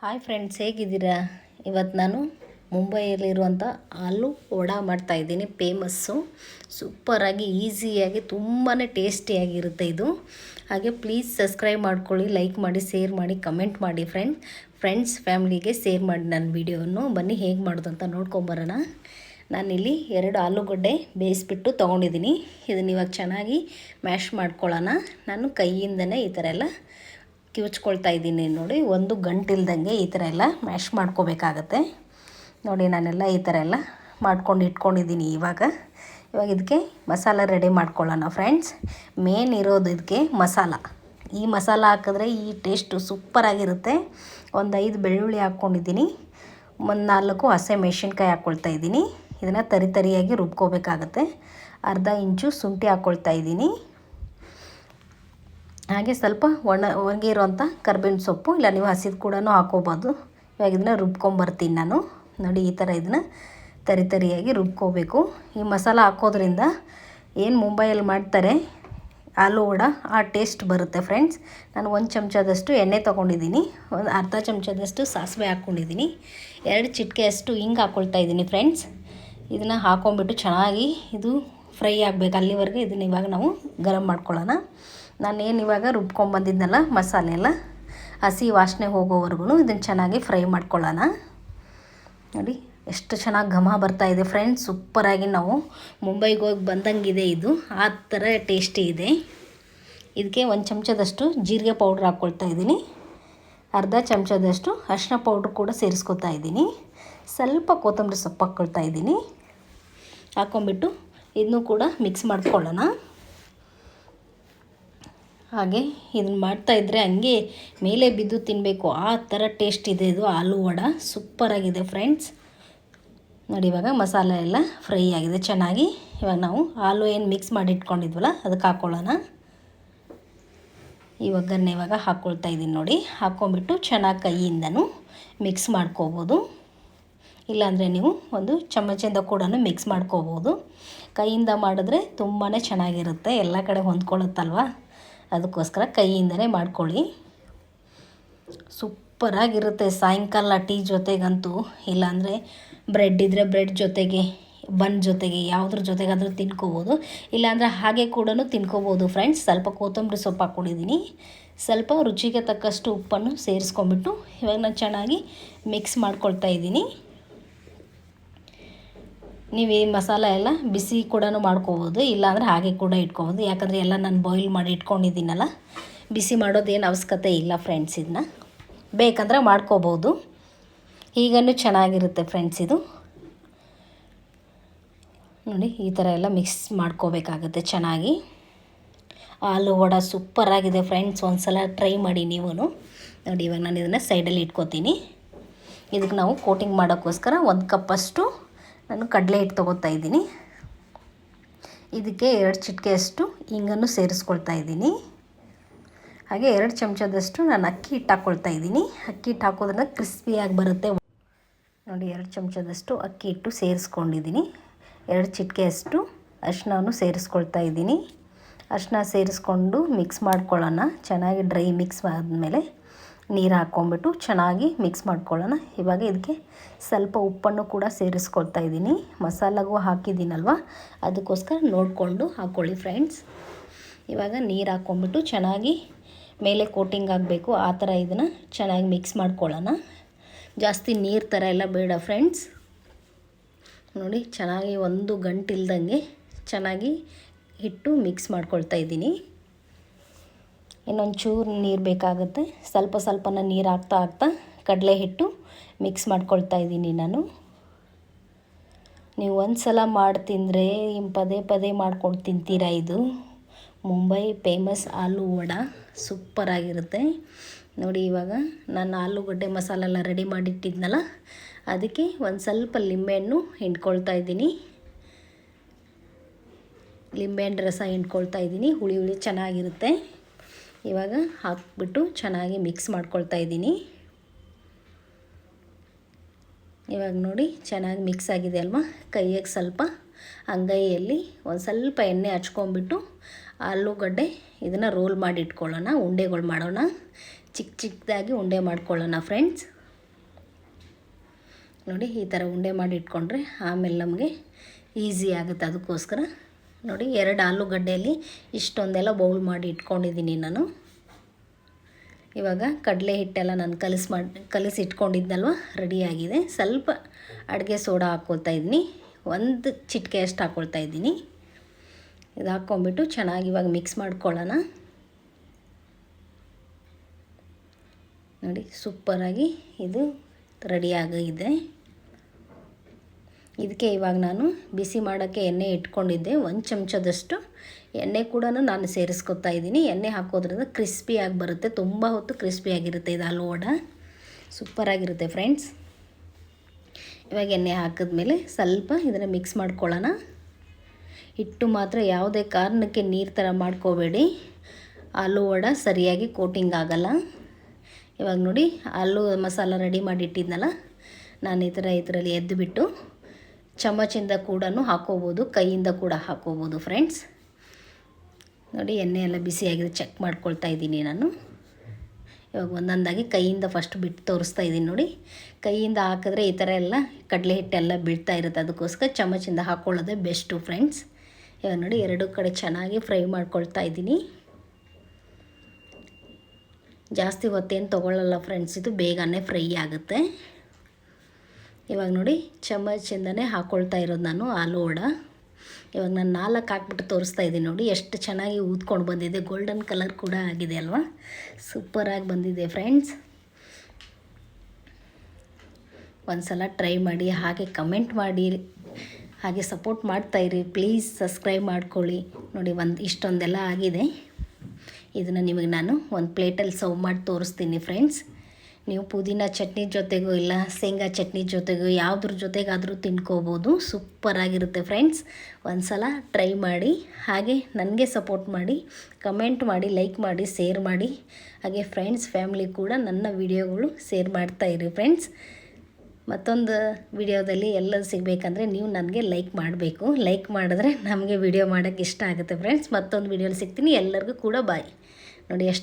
Hi friends ಹೇಗಿದ್ದೀರಾ? ಇವತ್ತು ನಾನು ಮುಂಬೈಯಲ್ಲಿರುವಂಥ ಆಲೂ ವಡ ಮಾಡ್ತಾಯಿದ್ದೀನಿ ಫೇಮಸ್ಸು ಸೂಪರಾಗಿ ಈಸಿಯಾಗಿ ತುಂಬಾ ಟೇಸ್ಟಿಯಾಗಿರುತ್ತೆ ಇದು. ಹಾಗೆ ಪ್ಲೀಸ್ ಸಬ್ಸ್ಕ್ರೈಬ್ ಮಾಡ್ಕೊಳ್ಳಿ ಲೈಕ್ ಮಾಡಿ ಶೇರ್ ಮಾಡಿ ಕಮೆಂಟ್ ಮಾಡಿ ಫ್ರೆಂಡ್ ಫ್ರೆಂಡ್ಸ್ ಫ್ಯಾಮ್ಲಿಗೆ ಶೇರ್ ಮಾಡಿ ನನ್ನ ವಿಡಿಯೋವನ್ನು ಬನ್ನಿ, ಹೇಗೆ ಮಾಡೋದು ಅಂತ ನೋಡ್ಕೊಂಬರೋಣ ನಾನಿಲ್ಲಿ ಎರಡು ಆಲೂಗಡ್ಡೆ ಬೇಯಿಸ್ಬಿಟ್ಟು ತೊಗೊಂಡಿದ್ದೀನಿ. ಇದನ್ನ ಇವಾಗ ಚೆನ್ನಾಗಿ ಮ್ಯಾಶ್ ಮಾಡ್ಕೊಳ್ಳೋಣ. ನಾನು ಕೈಯಿಂದನೇ ಈ ಥರ ಎಲ್ಲ ಕಿವುಚ್ಕೊಳ್ತಾ ಇದ್ದೀನಿ ನೋಡಿ. ಒಂದು ಗಂಟಿಲ್ದಂಗೆ ಈ ಥರ ಎಲ್ಲ ಮ್ಯಾಶ್ ಮಾಡ್ಕೋಬೇಕಾಗತ್ತೆ. ನೋಡಿ, ನಾನೆಲ್ಲ ಈ ಥರ ಎಲ್ಲ ಮಾಡ್ಕೊಂಡು ಇಟ್ಕೊಂಡಿದ್ದೀನಿ ಇವಾಗ. ಇವಾಗ ಇದಕ್ಕೆ ಮಸಾಲ ರೆಡಿ ಮಾಡ್ಕೊಳ್ಳೋಣ ಫ್ರೆಂಡ್ಸ್. ಮೇನ್ ಇರೋದು ಇದಕ್ಕೆ ಮಸಾಲ. ಈ ಮಸಾಲ ಹಾಕಿದ್ರೆ ಈ ಟೇಸ್ಟು ಸೂಪರಾಗಿರುತ್ತೆ. ಒಂದು ಐದು ಬೆಳ್ಳುಳ್ಳಿ ಹಾಕ್ಕೊಂಡಿದ್ದೀನಿ. ಒಂದು ನಾಲ್ಕು ಹಸೆ ಮೆಣಸಿನ್ಕಾಯಿ ಹಾಕ್ಕೊಳ್ತಾ ಇದ್ದೀನಿ. ಇದನ್ನು ತರಿ ತರಿಯಾಗಿ ರುಬ್ಕೋಬೇಕಾಗತ್ತೆ. ಅರ್ಧ ಇಂಚು ಶುಂಠಿ ಹಾಕ್ಕೊಳ್ತಾ ಇದ್ದೀನಿ. ಹಾಗೆ ಸ್ವಲ್ಪ ಒಣ ಒಣಗಿರುವಂಥ ಕರ್ಬೇವಿನ ಸೊಪ್ಪು ಇಲ್ಲ ನೀವು ಹಸಿದು ಕೂಡ ಹಾಕೋಬೋದು. ಇವಾಗ ಇದನ್ನ ರುಬ್ಕೊಂಬರ್ತೀನಿ ನಾನು. ನೋಡಿ ಈ ಥರ ಇದನ್ನ ತರಿ ತರಿಯಾಗಿ ರುಬ್ಕೋಬೇಕು. ಈ ಮಸಾಲ ಹಾಕೋದ್ರಿಂದ ಏನು ಮುಂಬೈಯಲ್ಲಿ ಮಾಡ್ತಾರೆ ಆಲೂ ವಡ, ಆ ಟೇಸ್ಟ್ ಬರುತ್ತೆ ಫ್ರೆಂಡ್ಸ್. ನಾನು ಒಂದು ಚಮಚದಷ್ಟು ಎಣ್ಣೆ ತೊಗೊಂಡಿದ್ದೀನಿ. ಒಂದು ಅರ್ಧ ಚಮಚದಷ್ಟು ಸಾಸಿವೆ ಹಾಕ್ಕೊಂಡಿದ್ದೀನಿ ಎರಡು ಚಿಟಿಕೆಯಷ್ಟು ಹಿಂಗೆ ಹಾಕ್ಕೊಳ್ತಾ ಇದ್ದೀನಿ ಫ್ರೆಂಡ್ಸ್. ಇದನ್ನು ಹಾಕ್ಕೊಂಬಿಟ್ಟು ಚೆನ್ನಾಗಿ ಇದು ಫ್ರೈ ಆಗಬೇಕು. ಅಲ್ಲಿವರೆಗೆ ಇದನ್ನ ಇವಾಗ ನಾವು ಗರಂ ಮಾಡ್ಕೊಳ್ಳೋಣ. ನಾನೇನು ಇವಾಗ ರುಬ್ಕೊಂಬಂದಿದ್ನಲ್ಲ ಮಸಾಲೆ ಎಲ್ಲ, ಹಸಿ ವಾಸನೆ ಹೋಗೋವರೆಗೂ ಇದನ್ನು ಚೆನ್ನಾಗಿ ಫ್ರೈ ಮಾಡ್ಕೊಳ್ಳೋಣ. ನೋಡಿ, ಎಷ್ಟು ಚೆನ್ನಾಗಿ ಘಮ ಬರ್ತಾ ಇದೆ ಫ್ರೆಂಡ್ಸ್, ಸೂಪರಾಗಿ ನಾವು ಮುಂಬೈಗೆ ಹೋಗಿ ಬಂದಂಗಿದೆ ಇದು. ಆ ಥರ ಟೇಸ್ಟಿ ಇದೆ. ಇದಕ್ಕೆ ಒಂದು ಚಮಚದಷ್ಟು ಜೀರಿಗೆ ಪೌಡ್ರ್ ಹಾಕ್ಕೊಳ್ತಾ ಇದ್ದೀನಿ. ಅರ್ಧ ಚಮಚದಷ್ಟು ಅರಿಶಿನ ಪೌಡ್ರ್ ಕೂಡ ಸೇರಿಸ್ಕೊತಾ ಇದ್ದೀನಿ. ಸ್ವಲ್ಪ ಕೊತ್ತಂಬರಿ ಸೊಪ್ಪು ಹಾಕ್ಕೊಳ್ತಾ ಇದ್ದೀನಿ. ಹಾಕ್ಕೊಂಬಿಟ್ಟು ಇದನ್ನು ಕೂಡ ಮಿಕ್ಸ್ ಮಾಡ್ಕೊಳ್ಳೋಣ. ಹಾಗೆ ಇದನ್ನು ಮಾಡ್ತಾಯಿದ್ರೆ ಹಂಗೆ ಮೇಲೆ ಬಿದ್ದು ತಿನ್ನಬೇಕು ಆ ಥರ ಟೇಸ್ಟ್ ಇದೆ ಇದು. ಆಲೂ ವಡ ಸೂಪರಾಗಿದೆ ಫ್ರೆಂಡ್ಸ್ ನೋಡಿ, ಇವಾಗ ಮಸಾಲೆ ಎಲ್ಲ ಫ್ರೈ ಆಗಿದೆ. ಚೆನ್ನಾಗಿ. ಇವಾಗ ನಾವು ಆಲೂ ಏನು ಮಿಕ್ಸ್ ಮಾಡಿ ಇಟ್ಕೊಂಡಿದ್ವಲ್ಲ ಅದಕ್ಕೆ ಹಾಕ್ಕೊಳ್ಳೋಣ ಈ ಒಗ್ಗರಣೆ ಇವಾಗ ಹಾಕ್ಕೊಳ್ತಾ ಇದ್ದೀನಿ ನೋಡಿ. ಹಾಕ್ಕೊಂಬಿಟ್ಟು ಚೆನ್ನಾಗಿ ಕೈಯಿಂದನೂ ಮಿಕ್ಸ್ ಮಾಡ್ಕೋಬೋದು. ಇಲ್ಲಾಂದರೆ ನೀವು ಒಂದು ಚಮಚದಿಂದ ಕೂಡ ಮಿಕ್ಸ್ ಮಾಡ್ಕೋಬೋದು. ಕೈಯಿಂದ ಮಾಡಿದ್ರೆ ತುಂಬಾ ಚೆನ್ನಾಗಿರುತ್ತೆ. ಎಲ್ಲ ಕಡೆ ಹೊಂದ್ಕೊಳ್ಳುತ್ತಲ್ವ? ಅದಕ್ಕೋಸ್ಕರ ಕೈಯಿಂದನೇ ಮಾಡ್ಕೊಳ್ಳಿ. ಸೂಪರಾಗಿರುತ್ತೆ ಸಾಯಂಕಾಲ ಟೀ ಜೊತೆಗಂತೂ. ಇಲ್ಲಾಂದರೆ ಬ್ರೆಡ್ ಇದ್ದರೆ ಬ್ರೆಡ್ ಜೊತೆಗೆ, ಬನ್ ಜೊತೆಗೆ, ಯಾವುದ್ರ ಜೊತೆಗಾದರೂ ತಿನ್ಕೋಬೋದು. ಇಲ್ಲಾಂದರೆ ಹಾಗೆ ಕೂಡ ತಿನ್ಕೋಬೋದು ಫ್ರೆಂಡ್ಸ್. ಸ್ವಲ್ಪ ಕೊತ್ತಂಬರಿ ಸೊಪ್ಪು ಹಾಕ್ಕೊಂಡಿದ್ದೀನಿ ಸ್ವಲ್ಪ ರುಚಿಗೆ ತಕ್ಕಷ್ಟು ಉಪ್ಪನ್ನು ಸೇರಿಸ್ಕೊಂಬಿಟ್ಟು ಇವಾಗ ನಾನು ಚೆನ್ನಾಗಿ ಮಿಕ್ಸ್ ಮಾಡ್ಕೊಳ್ತಾ ಇದ್ದೀನಿ. ನೀವು ಈ ಮಸಾಲ ಎಲ್ಲ ಬಿಸಿ ಕೂಡ ಮಾಡ್ಕೋಬೋದು, ಇಲ್ಲಾಂದರೆ ಹಾಗೆ ಕೂಡ ಇಟ್ಕೋಬೋದು. ಯಾಕಂದರೆ ಎಲ್ಲ ನಾನು ಬಾಯ್ಲ್ ಮಾಡಿ ಇಟ್ಕೊಂಡಿದ್ದೀನಲ್ಲ, ಬಿಸಿ ಮಾಡೋದೇನು ಅವಶ್ಯಕತೆ ಇಲ್ಲ ಫ್ರೆಂಡ್ಸ್ ಇದನ್ನ ಬೇಕಂದ್ರೆ ಮಾಡ್ಕೋಬೋದು. ಈಗಲೂ ಚೆನ್ನಾಗಿರುತ್ತೆ ಫ್ರೆಂಡ್ಸ್ ಇದು. ನೋಡಿ, ಈ ಥರ ಎಲ್ಲ ಮಿಕ್ಸ್ ಮಾಡ್ಕೋಬೇಕಾಗುತ್ತೆ ಚೆನ್ನಾಗಿ. ಆಲೂ ವಡ ಸೂಪರಾಗಿದೆ ಫ್ರೆಂಡ್ಸ್ ಒಂದು ಸಲ ಟ್ರೈ ಮಾಡಿ ನೀವು ನೋಡಿ, ಇವಾಗ ನಾನು ಇದನ್ನು ಸೈಡಲ್ಲಿ ಇಟ್ಕೋತೀನಿ. ಇದಕ್ಕೆ ನಾವು ಕೋಟಿಂಗ್ ಮಾಡೋಕ್ಕೋಸ್ಕರ ಒಂದು ಕಪ್ಪಷ್ಟು ನಾನು ಕಡಲೆ ಹಿಟ್ಟು ತೊಗೋತಾ ಇದ್ದೀನಿ. ಇದಕ್ಕೆ ಎರಡು ಚಿಟಿಕೆಯಷ್ಟು ಹಿಂಗನ್ನು ಸೇರಿಸ್ಕೊಳ್ತಾ ಇದ್ದೀನಿ. ಹಾಗೆ ಎರಡು ಚಮಚದಷ್ಟು ನಾನು ಅಕ್ಕಿ ಹಿಟ್ಟು ಹಾಕ್ಕೊಳ್ತಾ ಇದ್ದೀನಿ. ಅಕ್ಕಿ ಹಿಟ್ಟು ಹಾಕೋದ್ರಿಂದ ಕ್ರಿಸ್ಪಿಯಾಗಿ ಬರುತ್ತೆ. ನೋಡಿ, ಎರಡು ಚಮಚದಷ್ಟು ಅಕ್ಕಿ ಹಿಟ್ಟು ಸೇರಿಸ್ಕೊಂಡಿದ್ದೀನಿ. ಎರಡು ಚಿಟಿಕೆಯಷ್ಟು ಅರಿಶಿನವನ್ನು ಸೇರಿಸ್ಕೊಳ್ತಾ ಇದ್ದೀನಿ. ಅರಿಶಿನ ಸೇರಿಸ್ಕೊಂಡು ಮಿಕ್ಸ್ ಮಾಡ್ಕೊಳ್ಳೋಣ. ಚೆನ್ನಾಗಿ ಡ್ರೈ ಮಿಕ್ಸ್ ಆದಮೇಲೆ ನೀರು ಹಾಕ್ಕೊಂಬಿಟ್ಟು ಚೆನ್ನಾಗಿ ಮಿಕ್ಸ್ ಮಾಡ್ಕೊಳ್ಳೋಣ. ಇವಾಗ ಇದಕ್ಕೆ ಸ್ವಲ್ಪ ಉಪ್ಪನ್ನು ಕೂಡ ಸೇರಿಸ್ಕೊಳ್ತಾ ಇದ್ದೀನಿ. ಮಸಾಲಾಗೂ ಹಾಕಿದ್ದೀನಲ್ವ? ಅದಕ್ಕೋಸ್ಕರ ನೋಡಿಕೊಂಡು ಹಾಕ್ಕೊಳ್ಳಿ ಫ್ರೆಂಡ್ಸ್. ಇವಾಗ ನೀರು ಹಾಕ್ಕೊಂಬಿಟ್ಟು ಚೆನ್ನಾಗಿ ಮೇಲೆ ಕೋಟಿಂಗ್ ಆಗಬೇಕು. ಆ ಥರ ಇದನ್ನು ಚೆನ್ನಾಗಿ ಮಿಕ್ಸ್ ಮಾಡ್ಕೊಳ್ಳೋಣ. ಜಾಸ್ತಿ ನೀರು ಥರ ಎಲ್ಲ ಬೇಡ ಫ್ರೆಂಡ್ಸ್. ನೋಡಿ, ಚೆನ್ನಾಗಿ ಒಂದು ಗಂಟಿಲ್ದಂಗೆ ಚೆನ್ನಾಗಿ ಹಿಟ್ಟು ಮಿಕ್ಸ್ ಮಾಡ್ಕೊಳ್ತಾ ಇದ್ದೀನಿ. ಇನ್ನೊಂದು ಚೂರು ನೀರು ಬೇಕಾಗುತ್ತೆ. ಸ್ವಲ್ಪ ಸ್ವಲ್ಪನ ನೀರು ಹಾಕ್ತಾ ಹಾಕ್ತಾ ಕಡಲೆ ಹಿಟ್ಟು ಮಿಕ್ಸ್ ಮಾಡ್ಕೊಳ್ತಾ ಇದ್ದೀನಿ ನಾನು. ನೀವು ಒಂದು ಸಲ ಮಾಡಿ ತಿಂದರೆ ಪದೇ ಪದೇ ಮಾಡ್ಕೊಂಡು ತಿಂತೀರಾ ಇದು? ಮುಂಬೈ ಫೇಮಸ್ ಆಲೂ ವಡ ಸೂಪರಾಗಿರುತ್ತೆ ನೋಡಿ ಇವಾಗ ನಾನು ಆಲೂಗಡ್ಡೆ ಮಸಾಲೆ ಎಲ್ಲ ರೆಡಿ ಮಾಡಿಟ್ಟಿದ್ನಲ್ಲ, ಅದಕ್ಕೆ ಒಂದು ಸ್ವಲ್ಪ ಲಿಂಬೆಹಣ್ಣು ಹಿಂಡ್ಕೊಳ್ತಾ ಇದ್ದೀನಿ. ಲಿಂಬೆಹಣ್ಣು ರಸ ಹಿಂಡ್ಕೊಳ್ತಾ ಇದ್ದೀನಿ, ಹುಳಿ ಹುಳಿ ಚೆನ್ನಾಗಿರುತ್ತೆ. ಇವಾಗ ಹಾಕ್ಬಿಟ್ಟು ಚೆನ್ನಾಗಿ ಮಿಕ್ಸ್ ಮಾಡ್ಕೊಳ್ತಾ ಇದ್ದೀನಿ. ಇವಾಗ ನೋಡಿ ಚೆನ್ನಾಗಿ ಮಿಕ್ಸ್ ಆಗಿದೆ ಅಲ್ವಾ? ಕೈಯಾಗೆ ಸ್ವಲ್ಪ ಅಂಗೈಯಲ್ಲಿ ಒಂದು ಸ್ವಲ್ಪ ಎಣ್ಣೆ ಹಚ್ಕೊಂಬಿಟ್ಟು ಆಲೂಗಡ್ಡೆ ಇದನ್ನು ರೋಲ್ ಮಾಡಿ ಇಟ್ಕೊಳ್ಳೋಣ, ಉಂಡೆಗಳು ಮಾಡೋಣ. ಚಿಕ್ಕ ಚಿಕ್ಕದಾಗಿ ಉಂಡೆ ಮಾಡ್ಕೊಳ್ಳೋಣ ಫ್ರೆಂಡ್ಸ್. ನೋಡಿ ಈ ಥರ ಉಂಡೆ ಮಾಡಿ ಇಟ್ಕೊಂಡ್ರೆ ಆಮೇಲೆ ನಮಗೆ ಈಸಿ ಆಗುತ್ತೆ ಅದಕ್ಕೋಸ್ಕರ. ನೋಡಿ ಎರಡು ಆಲೂಗಡ್ಡೆಯಲ್ಲಿ ಇಷ್ಟೊಂದೆಲ್ಲ ಬೌಲ್ ಮಾಡಿ ಇಟ್ಕೊಂಡಿದ್ದೀನಿ ನಾನು. ಇವಾಗ ಕಡಲೆ ಹಿಟ್ಟೆಲ್ಲ ನಾನು ಕಲಿಸಿ ಮಾಡಿ ಕಲಿಸಿ ಇಟ್ಕೊಂಡಿದ್ದಲ್ವ ರೆಡಿಯಾಗಿದೆ ಸ್ವಲ್ಪ ಅಡುಗೆ ಸೋಡಾ ಹಾಕ್ಕೊಳ್ತಾ ಇದ್ದೀನಿ. ಒಂದು ಚಿಟಿಕೆ ಅಷ್ಟು ಹಾಕ್ಕೊಳ್ತಾ ಇದ್ದೀನಿ. ಇದು ಹಾಕ್ಕೊಂಬಿಟ್ಟು ಚೆನ್ನಾಗಿ ಇವಾಗ ಮಿಕ್ಸ್ ಮಾಡ್ಕೊಳ್ಳೋಣ. ನೋಡಿ ಸೂಪರಾಗಿ ಇದು ರೆಡಿಯಾಗಿದೆ ಇದಕ್ಕೆ ಇವಾಗ ನಾನು ಬಿಸಿ ಮಾಡೋಕ್ಕೆ ಎಣ್ಣೆ ಇಟ್ಕೊಂಡಿದ್ದೆ, ಒಂದು ಚಮಚದಷ್ಟು. ಎಣ್ಣೆ ಕೂಡ ನಾನು ಸೇರಿಸ್ಕೊತಾ ಇದ್ದೀನಿ. ಎಣ್ಣೆ ಹಾಕೋದ್ರಿಂದ ಕ್ರಿಸ್ಪಿಯಾಗಿ ಬರುತ್ತೆ, ತುಂಬ ಹೊತ್ತು ಕ್ರಿಸ್ಪಿಯಾಗಿರುತ್ತೆ ಇದು ಆಲೂ ವಡ ಸೂಪರಾಗಿರುತ್ತೆ ಫ್ರೆಂಡ್ಸ್. ಇವಾಗ ಎಣ್ಣೆ ಹಾಕಿದ್ಮೇಲೆ ಸ್ವಲ್ಪ ಇದನ್ನು ಮಿಕ್ಸ್ ಮಾಡ್ಕೊಳ್ಳೋಣ. ಹಿಟ್ಟು ಮಾತ್ರ ಯಾವುದೇ ಕಾರಣಕ್ಕೆ ನೀರು ಥರ ಮಾಡ್ಕೋಬೇಡಿ. ಆಲೂ ವಡ ಸರಿಯಾಗಿ ಕೋಟಿಂಗ್ ಆಗಲ್ಲ. ಇವಾಗ ನೋಡಿ ಆಲೂ ಮಸಾಲ ರೆಡಿ ಮಾಡಿ ಇಟ್ಟಿದ್ನಲ್ಲ, ನಾನು ಈ ಥರ ಇದರಲ್ಲಿ ಎದ್ದು ಬಿಟ್ಟು ಚಮಚಿಂದ ಕೂಡ ಹಾಕೋಬೋದು, ಕೈಯಿಂದ ಕೂಡ ಹಾಕೋಬೋದು ಫ್ರೆಂಡ್ಸ್ ನೋಡಿ, ಎಣ್ಣೆ ಎಲ್ಲ ಬಿಸಿಯಾಗಿದೆ ಚೆಕ್ ಮಾಡ್ಕೊಳ್ತಾ ಇದ್ದೀನಿ ನಾನು. ಇವಾಗ ಒಂದೊಂದಾಗಿ ಕೈಯಿಂದ ಫಸ್ಟ್ ಬಿಟ್ಟು ತೋರಿಸ್ತಾ ಇದ್ದೀನಿ ನೋಡಿ. ಕೈಯಿಂದ ಹಾಕಿದ್ರೆ ಈ ಥರ ಎಲ್ಲ ಕಡಲೆ ಹಿಟ್ಟೆಲ್ಲ ಬೀಳ್ತಾ ಇರುತ್ತೆ, ಅದಕ್ಕೋಸ್ಕರ ಚಮಚಿಂದ ಹಾಕ್ಕೊಳ್ಳೋದೇ ಬೆಸ್ಟು ಫ್ರೆಂಡ್ಸ್ ಇವಾಗ ನೋಡಿ, ಎರಡು ಕಡೆ ಚೆನ್ನಾಗಿ ಫ್ರೈ ಮಾಡ್ಕೊಳ್ತಾ ಇದ್ದೀನಿ. ಜಾಸ್ತಿ ಹೊತ್ತೇನು ತೊಗೊಳ್ಳಲ್ಲ ಫ್ರೆಂಡ್ಸ್ ಇದು ಬೇಗನೆ ಫ್ರೈ ಆಗುತ್ತೆ. ಇವಾಗ ನೋಡಿ ಚಮಚಿಂದನೇ ಹಾಕ್ಕೊಳ್ತಾ ಇರೋದು ನಾನು ಆಲೂ ವಡ. ಇವಾಗ ನಾನು ನಾಲ್ಕು ಹಾಕ್ಬಿಟ್ಟು ತೋರಿಸ್ತಾ ಇದ್ದೀನಿ ನೋಡಿ, ಎಷ್ಟು ಚೆನ್ನಾಗಿ ಊದ್ಕೊಂಡು ಬಂದಿದೆ. ಗೋಲ್ಡನ್ ಕಲರ್ ಕೂಡ ಆಗಿದೆ ಅಲ್ವಾ? ಸೂಪರಾಗಿ ಬಂದಿದೆ ಫ್ರೆಂಡ್ಸ್ ಒಂದು ಸಲ ಟ್ರೈ ಮಾಡಿ, ಹಾಗೆ ಕಮೆಂಟ್ ಮಾಡಿ, ಹಾಗೆ ಸಪೋರ್ಟ್ ಮಾಡ್ತಾಯಿರಿ ಪ್ಲೀಸ್ ಸಬ್ಸ್ಕ್ರೈಬ್ ಮಾಡ್ಕೊಳ್ಳಿ. ನೋಡಿ, ಒಂದು, ಇಷ್ಟೊಂದೆಲ್ಲ ಆಗಿದೆ. ಇದನ್ನು ನಿಮಗೆ ನಾನು ಒಂದು ಪ್ಲೇಟಲ್ಲಿ ಸರ್ವ್ ಮಾಡಿ ತೋರಿಸ್ತೀನಿ ಫ್ರೆಂಡ್ಸ್ ನೀವು ಪುದೀನ ಚಟ್ನಿ ಜೊತೆಗೂ ಇಲ್ಲ ಶೇಂಗಾ ಚಟ್ನಿ ಜೊತೆಗೂ ಯಾವುದ್ರ ಜೊತೆಗಾದರೂ ತಿನ್ಕೋಬೋದು. ಸೂಪರಾಗಿರುತ್ತೆ ಫ್ರೆಂಡ್ಸ್. ಒಂದು ಸಲ ಟ್ರೈ ಮಾಡಿ, ಹಾಗೆ ನನಗೆ ಸಪೋರ್ಟ್ ಮಾಡಿ, ಕಮೆಂಟ್ ಮಾಡಿ, ಲೈಕ್ ಮಾಡಿ, ಶೇರ್ ಮಾಡಿ. ಹಾಗೆ ಫ್ರೆಂಡ್ಸ್, ಫ್ಯಾಮ್ಲಿ ಕೂಡ ನನ್ನ ವಿಡಿಯೋಗಳು ಶೇರ್ ಇರಿ ಫ್ರೆಂಡ್ಸ್. ಮತ್ತೊಂದು ವಿಡಿಯೋದಲ್ಲಿ ಎಲ್ಲ ಸಿಗಬೇಕಂದ್ರೆ ನೀವು ನನಗೆ ಲೈಕ್ ಮಾಡಬೇಕು. ಲೈಕ್ ಮಾಡಿದ್ರೆ ನಮಗೆ ವಿಡಿಯೋ ಮಾಡೋಕ್ಕೆ ಇಷ್ಟ ಆಗುತ್ತೆ ಫ್ರೆಂಡ್ಸ್. ಮತ್ತೊಂದು ವಿಡಿಯೋಲಿ ಸಿಗ್ತೀನಿ. ಎಲ್ಲರಿಗೂ ಕೂಡ ಬಾಯ್. ನೋಡಿ ಎಷ್ಟು